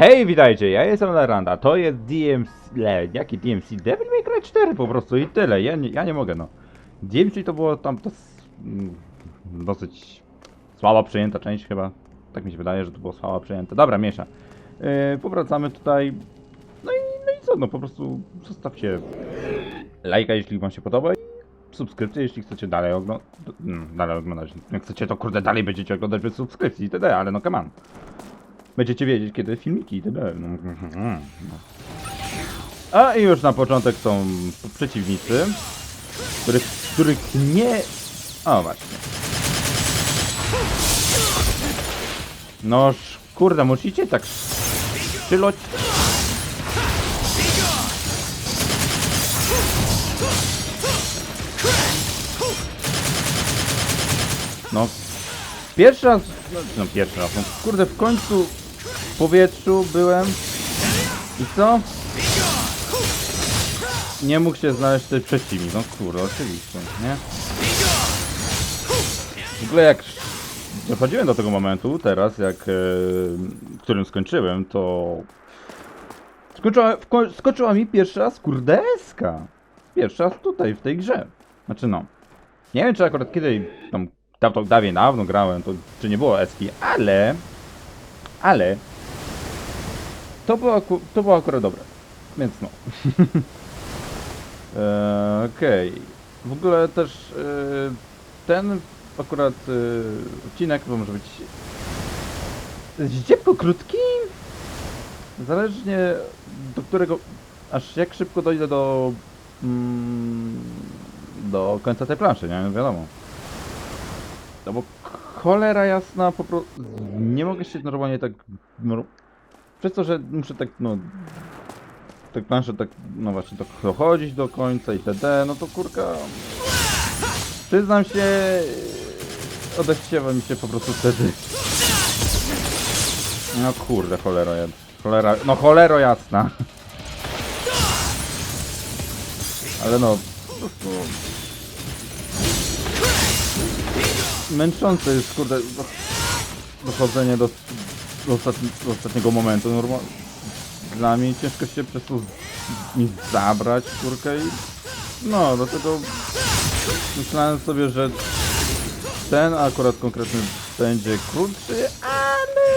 Hej, witajcie, ja jestem Leranda, to jest DMC, le, jaki DMC? Devil May Cry 4 po prostu i tyle, ja nie, ja nie mogę no. DMC to było tam to mm, dosyć słaba przyjęta część chyba, tak mi się wydaje, że to było słaba przyjęte. Dobra, miesza. Yy, powracamy tutaj, no i, no i co, no po prostu zostawcie lajka, jeśli wam się podoba subskrypcję, jeśli chcecie dalej oglądać, dalej oglądać, jak chcecie to kurde dalej będziecie oglądać bez subskrypcji itd., ale no come on. Będziecie wiedzieć, kiedy filmiki itd. No, no. A i już na początek są przeciwnicy, których, których nie... O właśnie. No kurde, musicie tak szczyloć... No, pierwszy raz, no, no pierwszy raz, no, kurde, w końcu powietrzu byłem i co? Nie mógł się znaleźć ten przeciwnik, no kurde, oczywiście, nie? W ogóle jak dochodziłem do tego momentu, teraz, jak, e, którym skończyłem, to skończyła, skoczyła mi pierwszy raz kurdeska. Pierwszy raz tutaj, w tej grze. Znaczy no, nie wiem, czy akurat kiedy tam dawno, dawniej dawno grałem, to czy nie było eski, ale, ale, to było, to było akurat dobre, więc no. Eee, Okej, w ogóle też e, ten akurat e, odcinek może być zdziepko krótki, zależnie do którego, aż jak szybko dojdę do mm, do końca tej planszy, nie wiadomo. No bo cholera jasna, po prostu nie mogę się normalnie tak, przez to, że muszę tak, no, tak planszę tak, no właśnie, tak dochodzić do końca itd., no to kurka, przyznam się, odechciewa mi się po prostu wtedy. No kurde, cholera, jad- cholera, no cholero jasna. Ale no, po prostu... Męczące jest, kurde, do- dochodzenie do, do, ostatni, ostatniego momentu. Normal, dla mnie ciężko się przez to mi zabrać, kurkę i... No, dlatego myślałem sobie, że ten akurat konkretny będzie krótszy, ale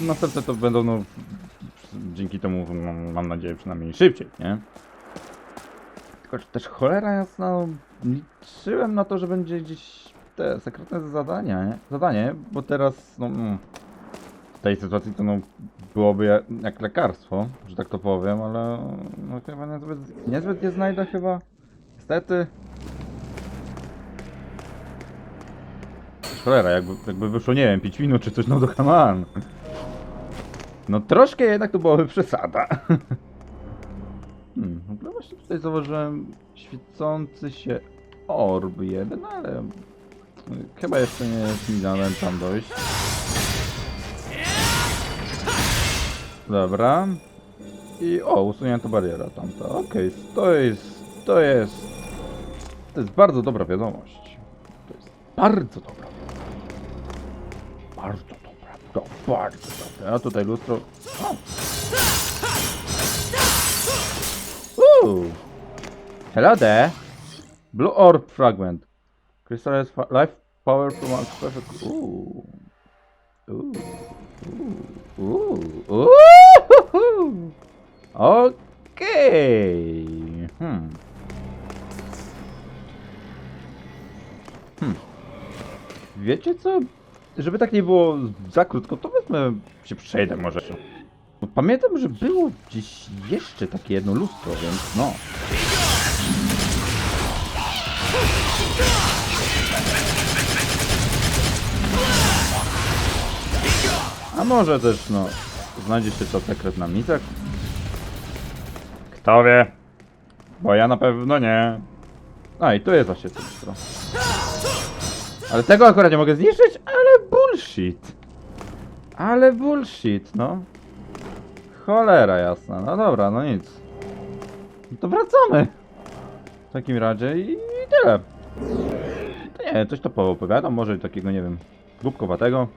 następne to będą, no, dzięki temu, mam nadzieję, przynajmniej szybciej, nie? Tylko też cholera jasna, no, liczyłem na to, że będzie gdzieś te sekretne zadania, nie? Zadanie, bo teraz, no, mm, w tej sytuacji to, no, byłoby jak, jak lekarstwo, że tak to powiem, ale, no, chyba niezbyt, niezbyt je znajdę chyba, niestety. Cholera, jakby, jakby wyszło, nie wiem, 5 minut czy coś, no to come on. No troszkę jednak to byłaby przesada. Hmm, w ogóle właśnie tutaj zauważyłem świecący się orb jeden, ale chyba jeszcze nie jest tam dojść. Dobra. I o, usunięto bariera tamta. Okej, to jest, to jest, to jest bardzo dobra wiadomość. To jest bardzo dobra. Bardzo dobra, to bardzo dobra. A tutaj lustro. Ooh. Hello there. Blue orb fragment. Crystallized fa- life power from a perfect. Ooh. Ooh. Ooh. Ooh. Okej. Hmm. Hmm. Wiecie co? Żeby tak nie było za krótko, to wezmę się przejdę może. Bo Pamiętam, że było gdzieś jeszcze takie jedno lustro, więc no. A może też, no, znajdzie się to sekret na mizach? Kto wie? Bo ja na pewno nie. A i tu jest właśnie to lustro. Ale tego akurat nie mogę zniszczyć, ale bullshit. Ale bullshit, no. Cholera jasna, no dobra, no nic. No to wracamy. W takim razie i, i tyle. To nie, coś to poopowiadam, może takiego, nie wiem, głupkowatego.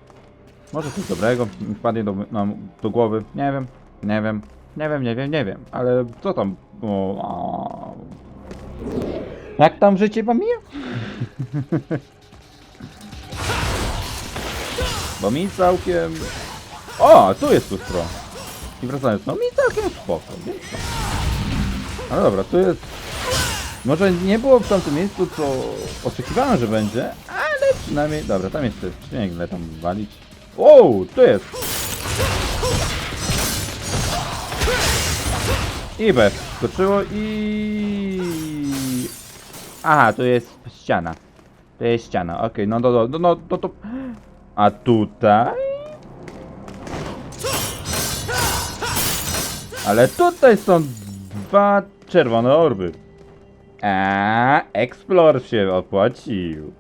Może coś dobrego wpadnie do, nam do głowy. Nie wiem, nie wiem, nie wiem, nie wiem, nie wiem. Ale co tam? O, a... Jak tam życie wam mija? Bo mi całkiem... O, tu jest lustro. I wracając, no mi całkiem spoko. Ale dobra, tu jest... Może nie było w tamtym miejscu, co oczekiwałem, że będzie, ale przynajmniej... Dobra, tam jest śnieg, tam walić. Tu jest! I bez, skoczyło i... Aha, to jest ściana. To jest ściana, okej, no, no, no, no, no, no to... A tutaj... Ale tutaj są dwa czerwone orby. A, Explore się opłacił.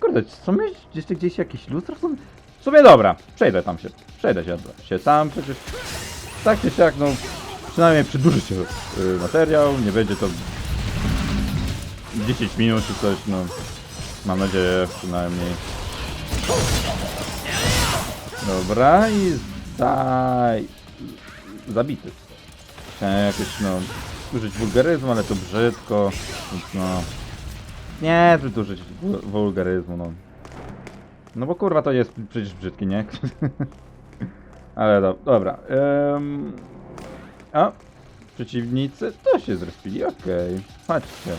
Kurde, czy są gdzieś, gdzieś jakieś lustro? Są... W dobra, przejdę tam się. Przejdę się, się tam, przecież tak czy siak, no przynajmniej przedłuży się y, materiał, nie będzie to 10 minut czy coś, no mam nadzieję przynajmniej. Dobra i daj zabity. Chciałem jakieś no użyć wulgaryzmu, ale to brzydko, więc no nie użyć wu- wulgaryzmu, no. No bo kurwa to jest przecież brzydki, nie? ale do, dobra. Um, a, przeciwnicy to się zrespili, okej. Chodźcie.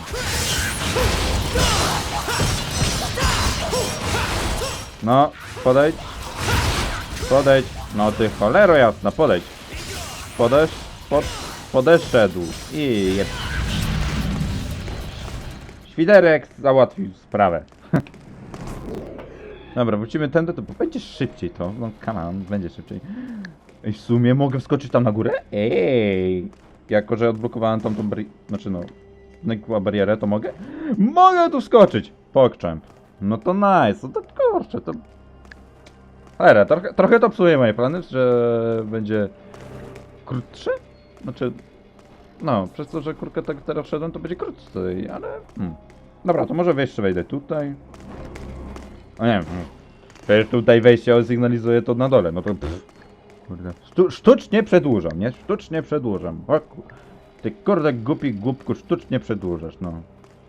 No, podejdź. Podejdź. No ty cholero jasna, podejdź. Podesz, pod, podeszedł i jest. Świderek załatwił sprawę. Dobra, wrócimy tędy, to będzie szybciej to. No come on, będzie szybciej. Ej, w sumie mogę wskoczyć tam na górę? Ej! Jako, że odblokowałem tam tą bari... Znaczy no... Znikła barierę, to mogę? Mogę tu wskoczyć! Pokczem. No to nice, no to kurczę, to... Cholera, trochę, trochę to psuje moje plany, że będzie krótsze? Znaczy, no, przez to, że kurkę tak teraz wszedłem, to będzie krócej, ale... Hmm. Dobra, to może jeszcze wejdę tutaj. O nie wiem. Przecież tutaj wejście sygnalizuje to na dole, no to... Kurde. Sztu, sztucznie przedłużam, nie? Sztucznie przedłużam. O. Ty kurde głupi głupku, sztucznie przedłużasz, no.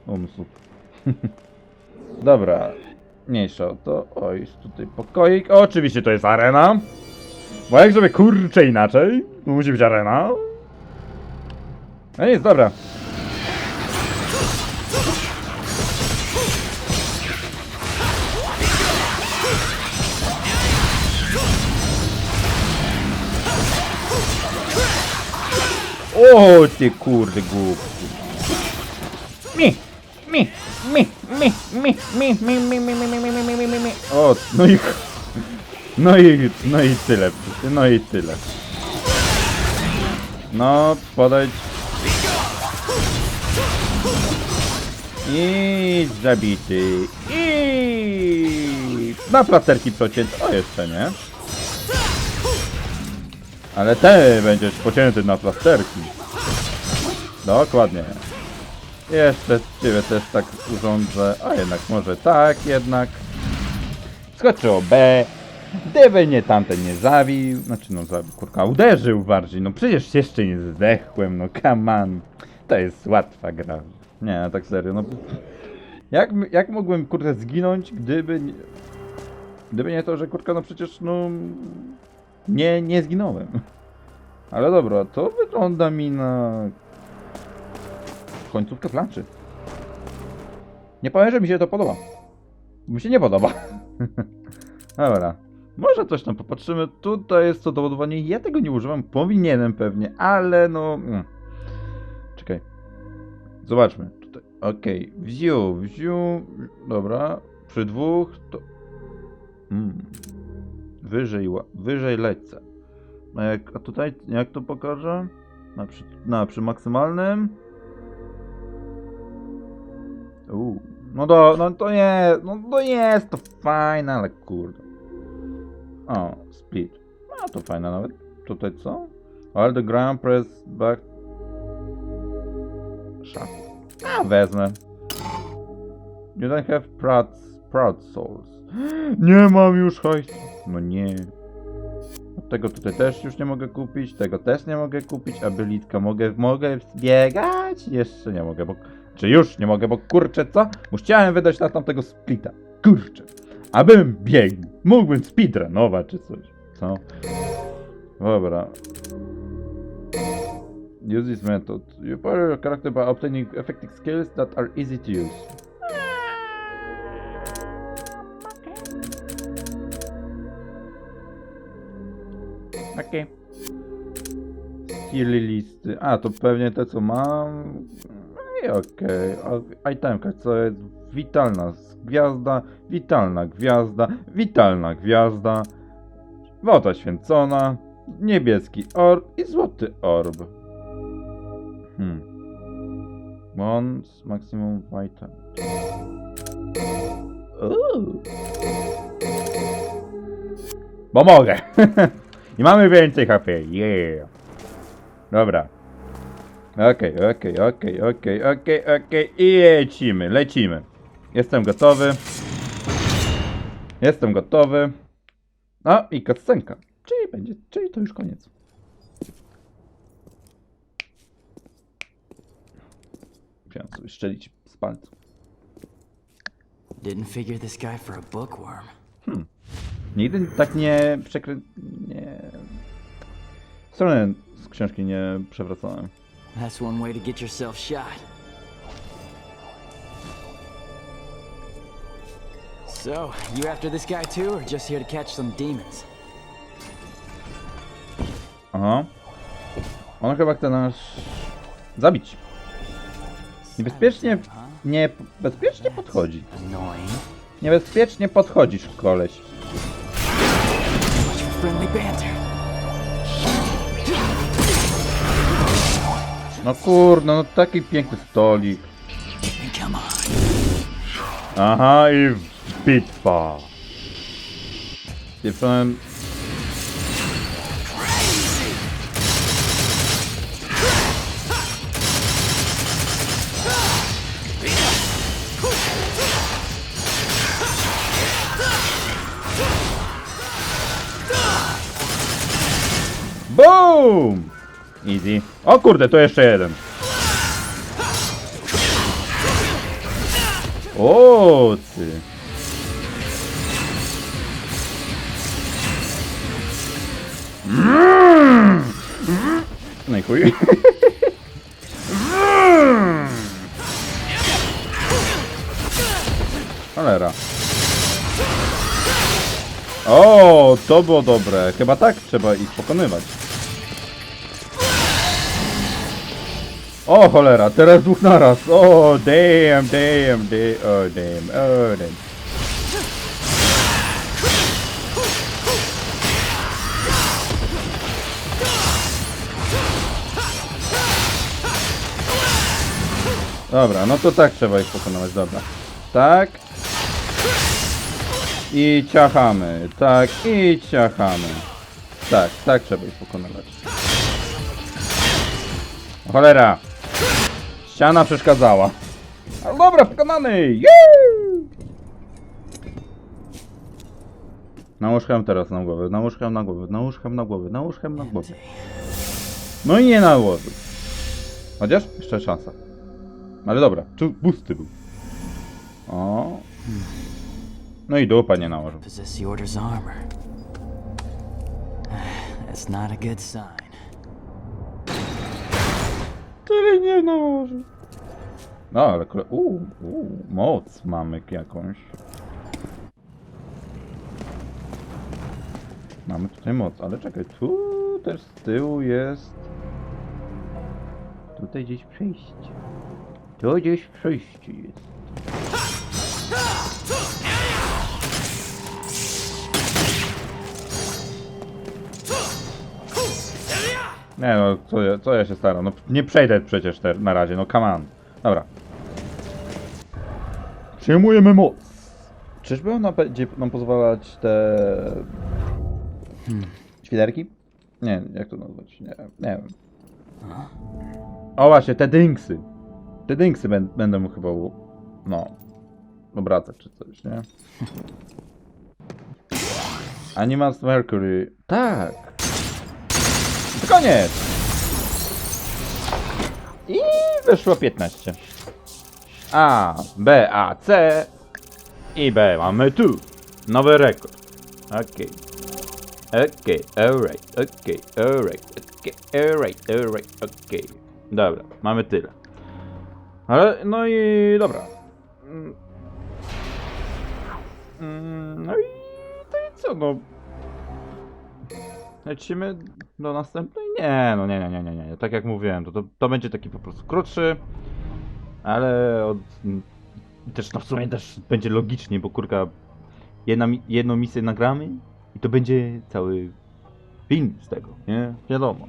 Umysł. Dobra. Mniejsza o to. O, jest tutaj pokoik. O, oczywiście to jest arena. Bo jak sobie kurczę inaczej, to musi być arena. No nic, dobra. O, ty kurde głupki. Mi, mi, mi, mi, mi, mi, mi, mi, mi, mi, mi, mi, mi, mi, mi, mi. O, no i... No i, no i tyle, no i tyle. No, podejdź. I zabity. I na plasterki przecięty. O, jeszcze nie. Ale ty będziesz pocięty na plasterki. Dokładnie. Jeszcze ciebie też tak urządzę. A jednak może tak jednak. Skoczyło B. Gdyby nie tamten nie zabił. Znaczy no zabił, kurka, uderzył bardziej. No przecież jeszcze nie zdechłem, no come on. To jest łatwa gra. Nie, tak serio, no. Jak, jak mogłem kurde zginąć, gdyby gdyby nie to, że kurka, no przecież no nie, nie zginąłem. Ale dobra, to wygląda mi na końcówkę planszy. Nie powiem, że mi się to podoba. Mi się nie podoba. dobra. Może coś tam popatrzymy. Tutaj jest to doładowanie. Ja tego nie używam. Powinienem pewnie, ale no... mm. Czekaj. Zobaczmy. Tutaj. Okej. View. View. Dobra. Przy dwóch to... Mm. Wyżej, wyżej lecę. A, jak, a tutaj jak to pokażę? Na przy, na, przy maksymalnym? No do, no to nie, no to jest to fajne, ale kurde. O, split. No to fajne nawet. Tutaj co? All the ground press back. Shuffle. A wezmę. You don't have proud, proud souls. Nie mam już hajsu. No nie. Tego tutaj też już nie mogę kupić, tego też nie mogę kupić, a bylitka mogę, mogę zbiegać? Jeszcze nie mogę, bo... Czy już nie mogę, bo kurczę co? Bo chciałem wydać na tamtego splita. Kurczę. Abym biegł. Mógłbym speedrunować czy coś. Co? Dobra. Use this method. You power your character by obtaining effective skills that are easy to use. Okej. Skilly listy. A, to pewnie te co mam. No i okej. Okay. Itemka, co jest witalna gwiazda, witalna gwiazda, witalna gwiazda. Woda święcona, niebieski orb i złoty orb. Hmm. Once maximum vital. Uuu. Bo mogę. I mamy więcej HP. Yeah. Dobra. Okej, okej, okej, okej, okej, okej. I lecimy, lecimy. Jestem gotowy. Jestem gotowy. A, i cutscenka. Czyli będzie, czyli to już koniec. Musiałem sobie szczelić z palców. Didn't figure this guy for a bookworm. Nigdy tak nie przekrę... nie... Strony z książki nie przewracałem. That's one way to get yourself shot. So, you after this guy too, or just here to catch some demons? Aha. On chyba chce nas zabić. Niebezpiecznie... Nie... Bezpiecznie podchodzi. Niebezpiecznie podchodzisz, koleś. Friendly banter. No kurde, no taki piękny stolik. Aha, i bitwa. Pieprzonem... Boom! Easy. O kurde, to jeszcze jeden. O ty. No i chuj. Cholera. O, to było dobre. Chyba tak trzeba ich pokonywać. O cholera, teraz dwóch naraz. O, damn, damn, damn, o damn, o damn. Dobra, no to tak trzeba ich pokonywać, dobra. Tak. I ciachamy, tak, i ciachamy. Tak, tak trzeba ich pokonywać. Cholera! Ściana przeszkadzała. Ale dobra, pokonany! Jeee! Nałóż hełm teraz na głowę, nałóż hełm na głowę, nałóż hełm na głowę, nałóż hełm na głowę. No i nie nałożył. Chociaż jeszcze szansa. Ale dobra, tu pusty był. O. No i dupa nie nałożył. Possess the Order's. That's not a good sign. Tyle nie nałożył. No ale kole... Uuu, uu, moc mamy jakąś. Mamy tutaj moc, ale czekaj, tu też z tyłu jest... Tutaj gdzieś przejście. Tu gdzieś przejście jest. Nie no, co ja, co ja się staram? No nie przejdę przecież te, na razie, no come on. Dobra. Przyjmujemy moc. Czyżby ona będzie nam pozwalać te... Świderki? Nie, jak to nazwać? Nie, nie wiem. O właśnie, te dynksy. Te dynksy bę- będę mu chyba, no, obracać czy coś, nie? Animals Mercury. Tak. Koniec. I wyszło 15. A, B, A, C i B mamy tu. Nowy rekord. Okej. Okej, alright, okej, alright, okej, alright, alright, okej. Dobra, mamy tyle. Ale, no i dobra. Mm. Mm, No i to i co, no. Lecimy do następnej? Nie, no nie, nie, nie, nie, nie. Tak jak mówiłem, to, to, to będzie taki po prostu krótszy, ale od, też no w sumie też będzie logicznie, bo kurka jedna, jedną misję nagramy i to będzie cały film z tego, nie? Wiadomo.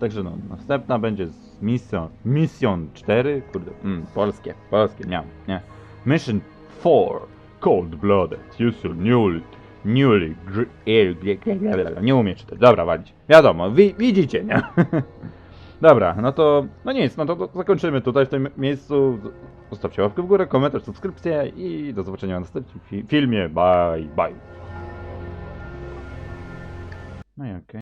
Także no, następna będzie z misją, misją 4, kurde, mm, polskie, polskie, nie, nie. Mission 4, Cold Blooded, use your newly, newly, nie umiem czytać, dobra, walić. Wiadomo, wi widzicie, nie? Dobra, no to, no nic, no to, to zakończymy tutaj w tym miejscu. Zostawcie łapkę w górę, komentarz, subskrypcję i do zobaczenia w następnym fi filmie. Bye, bye. No i okej.